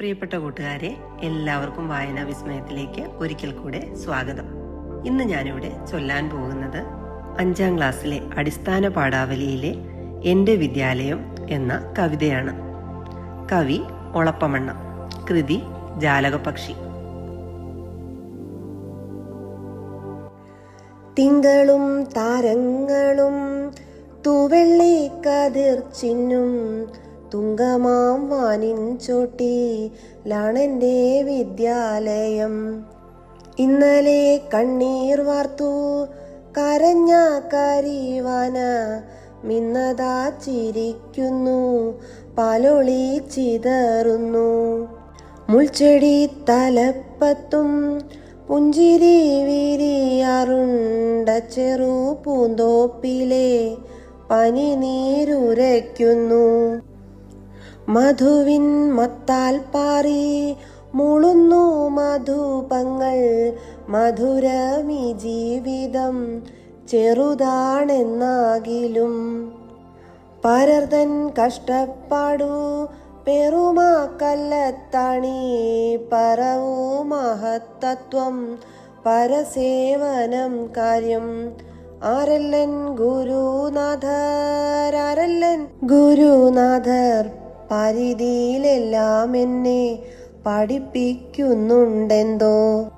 പ്രിയപ്പെട്ട കൂട്ടുകാരെ എല്ലാവർക്കും വായനാ വിസ്മയത്തിലേക്ക് ഒരിക്കൽ കൂടെ സ്വാഗതം. ഇന്ന് ഞാനിവിടെ ചൊല്ലാൻ പോകുന്നത് അഞ്ചാം ക്ലാസ്സിലെ അടിസ്ഥാന പാഠാവലിയിലെ എന്റെ വിദ്യാലയം എന്ന കവിതയാണ്. കവി ഒളപ്പമണ്ണ കൃതി ജാലകപക്ഷി. തിങ്കളും താരങ്ങളും തൂവെള്ളി കതിർ ചിന്നും തുങ്കമാം വാനിൻ ചോട്ടിലാണെന്റെ വിദ്യാലയം. ഇന്നലെ കണ്ണീർ വാർത്തു കരഞ്ഞ കരീവാന മിന്നതാ ചിരിക്കുന്നു പാലൊളി ചിതറുന്നു. മുൾച്ചെടി തലപ്പത്തും പുഞ്ചിരി വിരിയാറുണ്ട ചെറു പൂന്തോപ്പിലെ പനി നീരുരയ്ക്കുന്നു മധുവിൻ മത്താൽ പാറി മുളുന്നു മധുപങ്ങൾ മധുരമി ജീവിതം ചെറുതാണെന്നാകിലും. പരർതൻ കഷ്ടപ്പാടു പെറുമാക്കല്ലത്താണി പറവു മഹത്തത്വം പരസേവനം കാര്യം. ആരല്ലൻ ഗുരുനാഥർ ആരല്ലൻ ഗുരുനാഥർ പരിധിയിലെല്ലാം എന്നെ പഠിപ്പിക്കുന്നുണ്ടെന്തോ.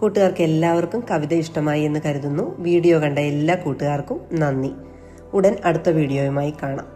കൂട്ടുകാർക്ക് എല്ലാവർക്കും കവിത ഇഷ്ടമായി എന്ന് കരുതുന്നു. വീഡിയോ കണ്ട എല്ലാ കൂട്ടുകാർക്കും നന്ദി. ഉടൻ അടുത്ത വീഡിയോയുമായി കാണാം.